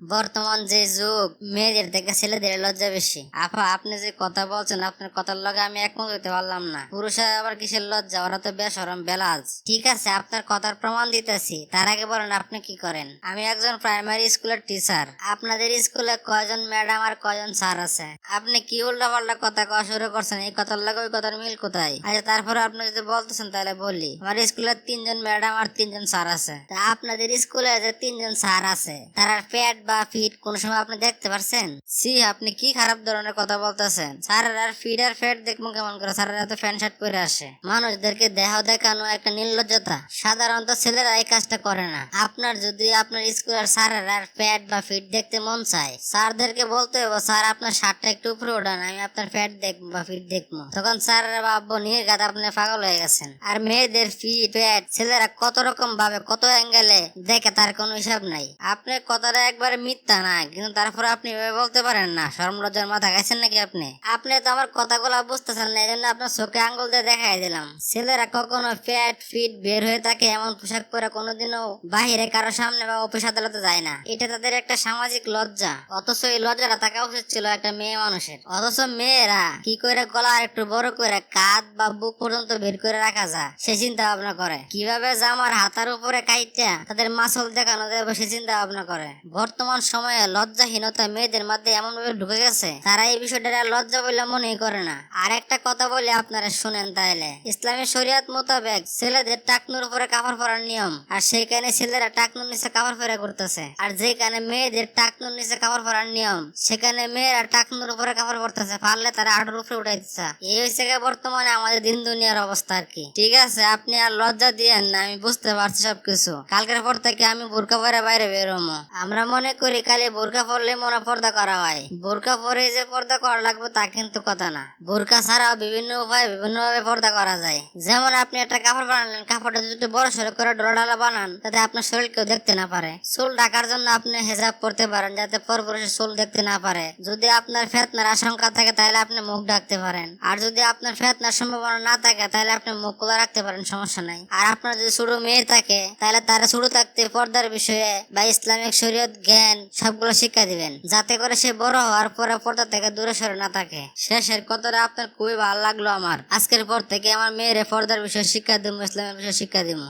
বর্তমান যে যুগ, মেয়েদের থেকে ছেলেদের লজ্জা বেশি। আপা, আপনি যে কথা বলছেন, আপনার কথার লগে আমি একমত হইতে পারলাম না। পুরুষের আবার কিসের লজ্জা? ওরা তো বেসরম, বেলাজ। ঠিক আছে, আপনার কথার প্রমাণ দিতেছি। তার আগে বলেন, আপনি কি করেন? আমি একজন প্রাইমারি স্কুলের টিচার আপনাদের স্কুলে কয়জন ম্যাডাম আর কয়জন স্যার আছে? আপনি কি উল্টা পাল্টা কথা কওয়া শুরু করছেন? এই কথার লগে ওই কথার মিল কোথায়? আচ্ছা তারপরে আপনি যদি বলতেছেন, তাহলে বলি। আমার স্কুলে তিনজন ম্যাডাম আর তিনজন স্যার আছে। তা আপনাদের স্কুলে যে তিনজন স্যার আছে, তারা পেট বা ফিট কোন সময় আপনি দেখতে পারছেন? সি আপনি কি খারাপ ধরনের কথা বলতেছেন? স্যারের ফিট আর ফ্যাট দেখব কেমন করে? স্যারেরা তো প্যান্ট শার্ট পরে আসে। মানুষদেরকে দেহ দেখানো একটা নির্লজ্জতা। সাধারণত ছেলেরা এই কাজটা করে না। আপনার যদি আপনার স্কুলের আর প্যাট বা ফিট দেখতে মন চায়, স্যারদেরকে বলতে হবে স্যার, আপনার শার্টটা একটু উপরে ওঠান, আমি আপনার প্যাট দেখব বা ফিট দেখব। তখন স্যারেরা ভাববো নির্ঘাত আপনি পাগল হয়ে গেছেন। আর মেয়েদের ফিট প্যাট ছেলেরা কত রকম ভাবে কত অ্যাঙ্গেলে দেখে তার কোনো হিসাব নাই। আপনি কথাটা একবারে মিথ্যা না, কিন্তু তারপরে আপনি এভাবে বলতে পারেন না। শরম মাথা খাইছেন নাকি আপনি? আপনি তো আমার কথাগুলো বুঝতেছেন না এই জন্য আপনার চোখে আঙ্গুল দিয়ে দেখাই দিলাম। ছেলেরা কখনো প্যাট ফিট বের হয়ে থাকে এমন পোশাক পরে কোনোদিনও বাহিরে কারও সামনে বা অফিস আদালতে যায় না। এটা তাদের একটা সামাজিক লজ্জা। অথচ এই লজ্জাটা থাকা উচিত ছিল একটা মেয়ে মানুষের। অথচ মেয়েরা কি করে গলা একটু বড় করে কাঁধ বা বুক পর্যন্ত বের করে রাখা যায়, সে চিন্তা ভাবনা করে। কীভাবে জামার হাতার উপরে কাইটা তাদের মাসল দেখানো যাবে সে চিন্তা ভাবনা করে। বর্তমান সময়ে লজ্জাহীনতা মেয়েদের মধ্যে এমন ভাবে ঢুকে গেছে, তারা এই বিষয়টা লজ্জা বলে মনেই করে না। আর একটা কথা বলে আপনারা শুনেন তাইলে। ইসলামী শরিয়াত মোতাবেক ছেলেদের টাকনুর উপরে কাপড় পরার নিয়ম, আর সেইখানে ছেলেরা টাকনুর নিচে কাপড় পরা করতেছে আর যেখানে মেয়েদের টাকনুর নিচে কাপড় পরার নিয়ম, সেখানে মেয়েরা টাকনুর উপরে কাপড় পরতেছে পারলে তারা আডুর উপরে উঠাই দিচ্ছে এই গিয়ে বর্তমানে আমাদের দিন দুনিয়ার অবস্থা আর কি। ঠিক আছে, আপনি আর লজ্জা দিয়েন না, আমি বুঝতে পারছি সবকিছু। কালকের পর থেকে আমি বোরকা পরে বাইরে বেরোমো আমরা মনে করি খালি বোরকা পরলে মনে পর্দা করা হয়। বোরকা পরে যে পর্দা করা লাগবে তা কিন্তু কথা না। বোরকা ছাড়াও বিভিন্ন উপায়ে বিভিন্ন ভাবে পর্দা করা যায়। যেমন আপনি একটা কাপড় বানালেন, কাপড়টা যদি বড় সড়ো করে ডলাডালা বানান, তাতে আপনার শরীর কেউ দেখতে না পারে। চুল ঢাকার জন্য আপনি হেজাব পরতে পারেন, যাতে পরপুরুষের চুল দেখতে না পারে। যদি আপনার ফেতনার আশঙ্কা থাকে, তাহলে আপনি মুখ ঢাকতে পারেন। আর যদি আপনার ফেতনার সম্ভাবনা না থাকে, তাহলে আপনি মুখ খোলা রাখতে পারেন, সমস্যা নাই। আর আপনার যদি ছোট মেয়ে থাকে, তাহলে তারা ছোট থাকতে পর্দার বিষয়ে বা ইসলামিক শরীয়ত জ্ঞান সবগুলো শিক্ষা দিবেন। যাতে করে সে বড় হওয়ার পরে পর্দা থেকে দূরে সরে না থাকে। শেষের কথাটা আপনার খুবই ভালো লাগল আমার। আজকের পর থেকে আমার মেয়েরে পর্দার বিষয়ে শিক্ষা দিব ইসলামের বিষয়ে শিক্ষা দিব